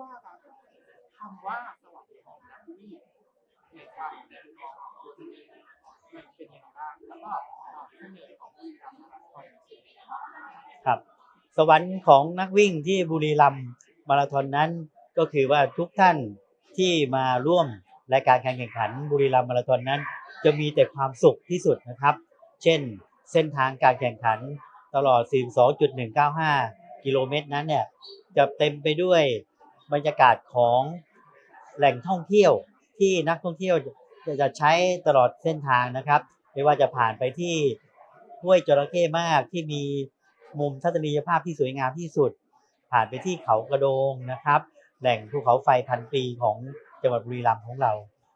ว่าครับคำว่าสวรรค์ของนักวิ่งในความเป็นของตัวเองมันเป็นยังไงบ้างแล้วก็เสน่ห์ของบุรีรัมย์มาราธอนเป็นยังไงบ้างครับ สวรรค์ของนักวิ่งที่บุรีรัมย์มาราธอนนั้นก็คือว่าทุกท่านที่มาร่วมรายการแข่งขันบุรีรัมย์มาราธอนนั้น จะมีแต่ความสุขที่สุดนะครับ เช่นเส้นทางการแข่งขันตลอด 42.195 กิโลเมตรนั้นเนี่ยจะเต็มไปด้วย บรรยากาศของแหล่งท่องเที่ยวที่นักท่องเที่ยวจะใช้ตลอดเส้นทางนะครับ ไม่ว่าจะผ่านไปที่ห้วยจระเข้มากที่มีมุมทัศนียภาพที่สวยงามที่สุด ผ่านไปที่เขากระโดงนะครับ แหล่งภูเขาไฟพันปีของจังหวัดบุรีรัมย์ของเรา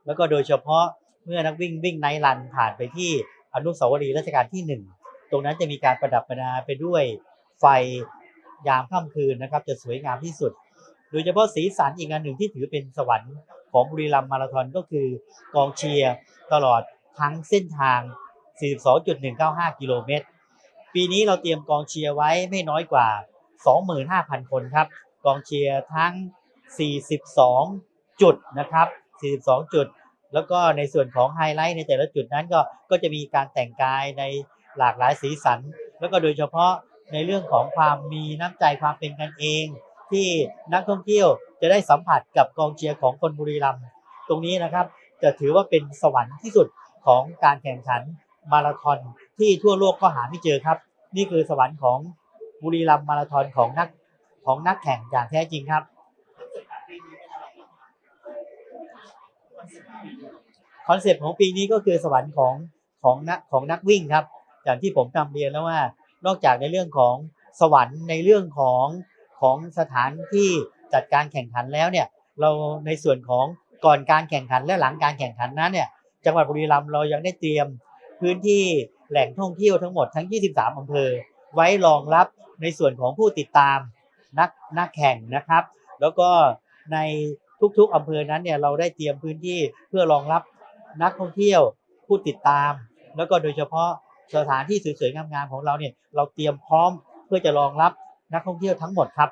แล้วก็โดยเฉพาะเมื่อนักวิ่งวิ่งไนท์รันผ่านไปที่อนุสาวรีย์รัชกาลที่หนึ่งตรงนั้นจะมีการประดับประดาไปด้วยไฟยามค่ำคืนนะครับ จะสวยงามที่สุด โดยเฉพาะสีสันอีกอันหนึ่งที่ถือเป็นสวรรค์ของบุรีรัมย์มาราธอนก็คือกองเชียร์ตลอดทั้งเส้นทาง 42.195 กิโลเมตร ปีนี้เราเตรียมกองเชียร์ไว้ไม่น้อยกว่า 25,000 คนครับ กองเชียร์ทั้ง 42 จุดนะครับ 42 จุด แล้วก็ในส่วนของไฮไลท์ในแต่ละจุดนั้นก็ก็จะมีการแต่งกายในหลากหลายสีสัน แล้วก็โดยเฉพาะในเรื่องของความมีน้ำใจความเป็นกันเอง ที่นักท่องเที่ยวจะได้สัมผัสกับกองเชียร์ของคนบุรีรัมย์ตรงนี้นะครับจะถือว่าเป็นสวรรค์ที่สุดของการแข่งขันมาราธอนที่ทั่วโลกก็หาไม่เจอครับ นี่คือสวรรค์ของบุรีรัมย์มาราธอนของนักของนักแข่งอย่างแท้จริงครับ คอนเซปต์ของปีนี้ก็คือสวรรค์ของของนักของนักวิ่งครับ อย่างที่ผมนำเรียนแล้วว่านอกจากในเรื่องของสวรรค์ในเรื่องของ ของสถานที่จัดการแข่งขันแล้วเนี่ยเราในส่วนของก่อนการแข่งขันและหลังการแข่งขันนั้นเนี่ยจังหวัดบุรีรัมย์เรายังได้เตรียมพื้นที่แหล่งท่องเที่ยวทั้งหมดทั้ง 23อำเภอ ไว้รองรับในส่วนของผู้ติดตามนักนักแข่งนะครับ แล้วก็ในทุกๆอำเภอนั้นเนี่ยเราได้เตรียมพื้นที่เพื่อรองรับนักท่องเที่ยวผู้ติดตาม แล้วก็โดยเฉพาะสถานที่สวยๆงามๆของเราเนี่ยเราเตรียมพร้อมเพื่อจะรองรับ นักท่องเที่ยวทั้งหมดครับ